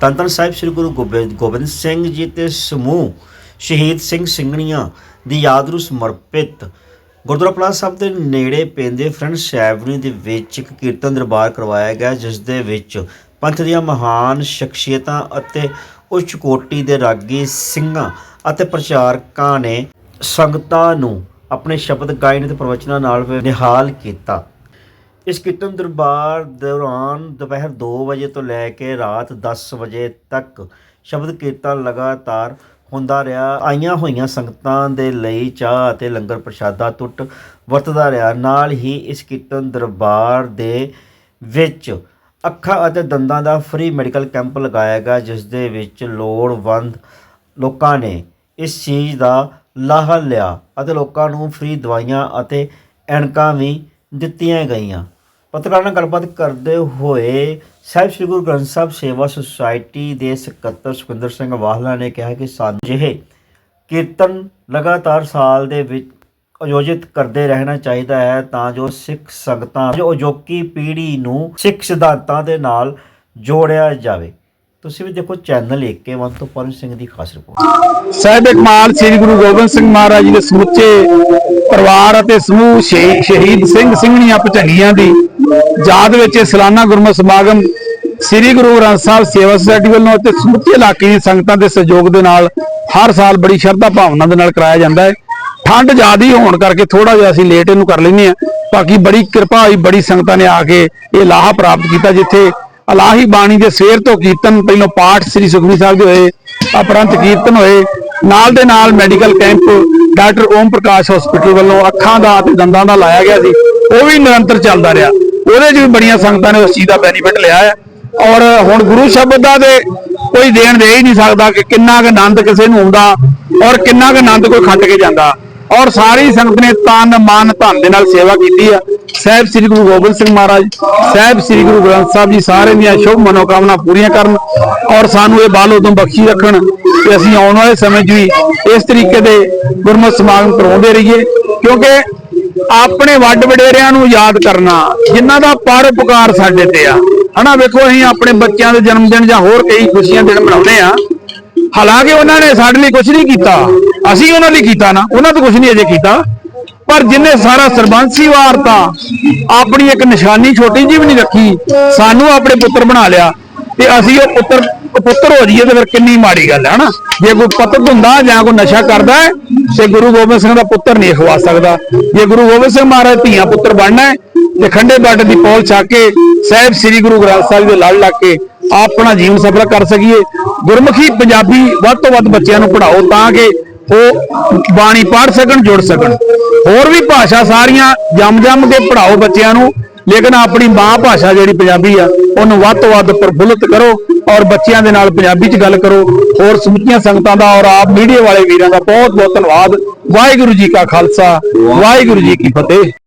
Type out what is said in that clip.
ਧੰਨ ਧੰਨ ਸਾਹਿਬ ਸ੍ਰੀ ਗੁਰੂ ਗੋਬਿੰਦ ਗੋਬਿੰਦ ਸਿੰਘ ਜੀ ਤੇ ਸਮੂਹ ਸ਼ਹੀਦ ਸਿੰਘ ਸਿੰਘਣੀਆਂ ਦੀ ਯਾਦ ਨੂੰ ਸਮਰਪਿਤ ਗੁਰਦੁਆਰਾ ਪਲਾਸ ਸਾਹਿਬ ਦੇ ਨੇੜੇ ਪੈਂਦੇ ਫਰੈਂਡਸ ਐਵਨਿਊ ਦੇ ਵਿੱਚ ਇੱਕ ਕੀਰਤਨ ਦਰਬਾਰ ਕਰਵਾਇਆ ਗਿਆ, ਜਿਸ ਦੇ ਵਿੱਚ ਪੰਥ ਦੀਆਂ ਮਹਾਨ ਸ਼ਖਸੀਅਤਾਂ ਅਤੇ ਉੱਚ ਕੋਟੀ ਦੇ ਰਾਗੀ ਸਿੰਘਾਂ ਅਤੇ ਪ੍ਰਚਾਰਕਾਂ ਨੇ ਸੰਗਤਾਂ ਨੂੰ ਆਪਣੇ ਸ਼ਬਦ ਗਾਇਨ ਅਤੇ ਪ੍ਰਵਚਨਾਂ ਨਾਲ ਨਿਹਾਲ ਕੀਤਾ। ਇਸ ਕੀਰਤਨ ਦਰਬਾਰ ਦੌਰਾਨ ਦੁਪਹਿਰ 2 ਵਜੇ ਤੋਂ ਲੈ ਕੇ ਰਾਤ 10 ਵਜੇ ਤੱਕ ਸ਼ਬਦ ਕੀਰਤਨ ਲਗਾਤਾਰ ਹੁੰਦਾ ਰਿਹਾ। ਆਈਆਂ ਹੋਈਆਂ ਸੰਗਤਾਂ ਦੇ ਲਈ ਚਾਹ ਅਤੇ ਲੰਗਰ ਪ੍ਰਸ਼ਾਦਾ ਟੁੱਟ ਵਰਤਦਾ ਰਿਹਾ। ਨਾਲ ਹੀ ਇਸ ਕੀਰਤਨ ਦਰਬਾਰ ਦੇ ਵਿੱਚ ਅੱਖਾਂ ਅਤੇ ਦੰਦਾਂ ਦਾ ਫ੍ਰੀ ਮੈਡੀਕਲ ਕੈਂਪ ਲਗਾਇਆ ਗਿਆ, ਜਿਸ ਦੇ ਵਿੱਚ ਲੋੜਵੰਦ ਲੋਕਾਂ ਨੇ ਇਸ ਚੀਜ਼ ਦਾ ਲਾਹਾ ਲਿਆ ਅਤੇ ਲੋਕਾਂ ਨੂੰ ਫ੍ਰੀ ਦਵਾਈਆਂ ਅਤੇ ਐਨਕਾਂ ਵੀ ਦਿੱਤੀਆਂ ਗਈਆਂ। ਪੱਤਰਕਾਰਾਂ ਨਾਲ ਗੱਲਬਾਤ ਕਰਦੇ ਹੋਏ ਸਾਹਿਬ ਸ੍ਰੀ ਗੁਰੂ ਗ੍ਰੰਥ ਸਾਹਿਬ ਸੇਵਾ ਸੁਸਾਇਟੀ ਦੇ ਸਕੱਤਰ ਸੁਖਿੰਦਰ ਸਿੰਘ ਵਾਹਲਾ ਨੇ ਕਿਹਾ ਕਿ ਸਾਨੂੰ ਕੀਰਤਨ ਲਗਾਤਾਰ ਸਾਲ ਦੇ ਵਿੱਚ ਆਯੋਜਿਤ ਕਰਦੇ ਰਹਿਣਾ ਚਾਹੀਦਾ ਹੈ ਤਾਂ ਜੋ ਸਿੱਖ ਸੰਗਤਾਂ, ਜੋ ਅਜੋਕੀ ਪੀੜ੍ਹੀ ਨੂੰ ਸਿੱਖ ਸਿਧਾਂਤਾਂ ਦੇ ਨਾਲ ਜੋੜਿਆ ਜਾਵੇ। ਤੁਸੀਂ ਵੀ ਦੇਖੋ ਚੈਨਲ 1 ਤੋਂ ਪਰਮ ਸਿੰਘ ਦੀ ਖਾਸ ਰਿਪੋਰਟ। ਸਾਹਿਬ ਕਮਾਲ ਸ੍ਰੀ ਗੁਰੂ ਗੋਬਿੰਦ ਸਿੰਘ ਮਹਾਰਾਜ ਜੀ ਦੇ ਸਮੁੱਚੇ ਪਰਿਵਾਰ ਅਤੇ ਸਮੂਹ ਸ਼ਹੀਦ ਸਿੰਘ ਸਿੰਘਣੀਆਂ ਭਚੰਗੀਆਂ ਦੀ ਯਾਦ ਵਿੱਚ ਇਹ ਸਾਲਾਨਾ ਗੁਰਮਤਿ ਸਮਾਗਮ ਸ੍ਰੀ ਗੁਰੂ ਗ੍ਰੰਥ ਸਾਹਿਬ ਸੇਵਾ ਸੁਸਾਇਟੀ ਵੱਲੋਂ ਅਤੇ ਸਮੁੱਚੇ ਇਲਾਕੇ ਦੀ ਸੰਗਤਾਂ ਦੇ ਸਹਿਯੋਗ ਦੇ ਨਾਲ ਹਰ ਸਾਲ ਬੜੀ ਸ਼ਰਧਾ ਭਾਵਨਾ ਦੇ ਨਾਲ ਕਰਾਇਆ ਜਾਂਦਾ ਹੈ। ਠੰਡ ਜ਼ਿਆਦੀ ਹੋਣ ਕਰਕੇ ਥੋੜਾ ਜਿਹਾ ਅਸੀਂ ਲੇਟ ਇਹਨੂੰ ਕਰ ਲੈਂਦੇ ਆ ਬਾਕੀ ਬੜੀ ਕਿਰਪਾ ਹੋਈ, ਬੜੀ ਸੰਗਤਾਂ ਨੇ ਆ ਕੇ ਇਹ ਲਾਹਾ ਪ੍ਰਾਪਤ ਕੀਤਾ ਜਿੱਥੇ ਅਲਾਹੀ ਬਾਣੀ ਦੇ ਸਵੇਰ ਤੋਂ ਕੀਰਤਨ ਪਹਿਲੋਂ ਪਾਠ ਸ੍ਰੀ ਸੁਖਮਨੀ ਸਾਹਿਬ ਦੇ ਹੋਏ ਅਪਰੰਤ ਕੀਰਤਨ ਹੋਏ। ਨਾਲ ਦੇ ਨਾਲ medical camp doctor Om Prakash hospital ਵੱਲੋਂ ਅੱਖਾਂ ਦਾ ਅਤੇ ਦੰਦਾਂ ਦਾ ਲਾਇਆ ਗਿਆ ਸੀ। ਉਹ ਵੀ ਨਿਰੰਤਰ ਚੱਲਦਾ ਰਿਹਾ। ਉਹਦੇ 'ਚ ਵੀ ਬੜੀਆਂ ਸੰਗਤਾਂ ਨੇ ਉਸ ਚੀਜ਼ ਦਾ ਬੈਨੀਫਿਟ ਲਿਆ ਹੈ। ਔਰ ਹੁਣ ਗੁਰੂ ਸ਼ਬਦ ਦਾ ਤੇ ਕੋਈ ਦੇਣ ਦੇ ਹੀ ਨਹੀਂ ਸਕਦਾ ਕਿ ਕਿੰਨਾ ਕੁ ਆਨੰਦ ਕਿਸੇ ਨੂੰ ਆਉਂਦਾ ਔਰ ਕਿੰਨਾ ਕੁ ਆਨੰਦ ਕੋਈ ਖੱਟ ਕੇ ਜਾਂਦਾ। ਔਰ ਸਾਰੀ ਸੰਗਤ ਨੇ ਤਨ, ਮਨ, ਧਨ ਦੇ ਨਾਲ ਸੇਵਾ ਕੀਤੀ ਆ ਸਾਹਿਬ ਸ੍ਰੀ ਗੁਰੂ ਗੋਬਿੰਦ ਸਿੰਘ ਮਹਾਰਾਜ, ਸਾਹਿਬ ਸ੍ਰੀ ਗੁਰੂ ਗ੍ਰੰਥ ਸਾਹਿਬ ਜੀ ਸਾਰੇ ਦੀਆਂ ਸ਼ੁਭ ਮਨੋਕਾਮਨਾ ਪੂਰੀਆਂ ਕਰਨ ਔਰ ਸਾਨੂੰ ਇਹ ਬਾਲ ਉਦੋਂ ਬਖਸ਼ੀ ਰੱਖਣ ਕਿ ਅਸੀਂ ਆਉਣ ਵਾਲੇ ਸਮੇਂ 'ਚ ਵੀ ਇਸ ਤਰੀਕੇ ਦੇ ਗੁਰਮਤਿ ਸਮਾਗਮ ਕਰਵਾਉਂਦੇ ਰਹੀਏ। ਕਿਉਂਕਿ ਆਪਣੇ ਵੱਡ ਵਡੇਰਿਆਂ ਨੂੰ ਯਾਦ ਕਰਨਾ, ਜਿਨ੍ਹਾਂ ਦਾ ਪਰਉਪਕਾਰ ਸਾਡੇ ਤੇ ਆ। ਹਨਾ, ਵੇਖੋ, ਅਸੀਂ ਆਪਣੇ ਬੱਚਿਆਂ ਦੇ ਜਨਮ ਦਿਨ ਜਾਂ ਹੋਰ ਕਈ ਖੁਸ਼ੀਆਂ ਦਿਨ ਮਨਾਉਂਦੇ ਆ। ਹਾਲਾਂਕਿ ਉਹਨਾਂ ਨੇ ਸਾਡੇ ਲਈ ਕੁਝ ਨਹੀਂ ਕੀਤਾ। ਅਸੀਂ ਉਹਨਾਂ ਲਈ ਕੀਤਾ ਨਾ, ਉਹਨਾਂ ਤੋਂ ਕੁਝ ਨਹੀਂ ਅਜੇ ਕੀਤਾ। ਪਰ ਜਿਨੇ ਸਾਰਾ ਸਰਬੰਸੀ ਵਾਰਤਾ ਆਪਣੀ ਇੱਕ ਨਿਸ਼ਾਨੀ ਛੋਟੀ ਜਿਹੀ ਵੀ ਨਹੀਂ ਰੱਖੀ, ਸਾਨੂੰ ਆਪਣੇ ਪੁੱਤਰ ਬਣਾ ਲਿਆ ਤੇ ਅਸੀਂ ਉਹ ਪੁੱਤਰ ਪੁੱਤਰ ਹੋ ਜਾਈਏ ਤੇ ਫਿਰ ਕਿੰਨੀ ਮਾੜੀ ਗੱਲ ਹੈ, ਹਨਾ? ਜੇ ਕੋਈ ਪਤਤ ਹੁੰਦਾ ਜਾਂ ਕੋਈ ਨਸ਼ਾ ਕਰਦਾ ਤੇ ਗੁਰੂ ਗੋਬਿੰਦ ਸਿੰਘ ਦਾ ਪੁੱਤਰ ਨਹੀਂ ਖਵਾ ਸਕਦਾ। ਜੇ ਗੁਰੂ ਗੋਬਿੰਦ ਸਿੰਘ ਮਹਾਰਾਜ ਧੀਆਂ ਪੁੱਤਰ ਬਣਨਾ ਤੇ ਖੰਡੇ ਬਾਟ ਦੀ ਪੌਲ ਛੱਕ ਕੇ ਸਾਹਿਬ ਸ੍ਰੀ ਗੁਰੂ ਗ੍ਰੰਥ ਸਾਹਿਬ ਦੇ ਲੜ ਲੱਗ ਕੇ ਆਪਣਾ ਜੀਵਨ ਸਫਲ ਕਰ ਸਕੀਏ। ਗੁਰਮੁਖੀ ਪੰਜਾਬੀ ਵੱਧ ਤੋਂ ਵੱਧ ਬੱਚਿਆਂ ਨੂੰ ਪੜ੍ਹਾਓ ਤਾਂ ਕਿ ਉਹ ਬਾਣੀ ਪੜ੍ਹ ਸਕਣ, ਜੁੜ ਸਕਣ। ਹੋਰ ਵੀ ਭਾਸ਼ਾ ਸਾਰੀਆਂ ਜੰਮ ਜੰਮ ਕੇ ਪੜ੍ਹਾਓ ਬੱਚਿਆਂ ਨੂੰ। ਲੇਕਿਨ ਆਪਣੀ ਮਾਂ ਭਾਸ਼ਾ ਜਿਹੜੀ ਪੰਜਾਬੀ ਆ, ਉਹਨੂੰ ਵੱਧ ਤੋਂ ਵੱਧ ਪ੍ਰਫੁੱਲਤ ਕਰੋ ਔਰ ਬੱਚਿਆਂ ਦੇ ਨਾਲ ਪੰਜਾਬੀ 'ਚ ਗੱਲ ਕਰੋ। ਹੋਰ ਸਮੁੱਚੀਆਂ ਸੰਗਤਾਂ ਦਾ ਔਰ ਆਪ ਮੀਡੀਆ ਵਾਲੇ ਵੀਰਾਂ ਦਾ ਬਹੁਤ ਬਹੁਤ ਧੰਨਵਾਦ। ਵਾਹਿਗੁਰੂ ਜੀ ਕਾ ਖਾਲਸਾ, ਵਾਹਿਗੁਰੂ ਜੀ ਕੀ ਫਤਿਹ।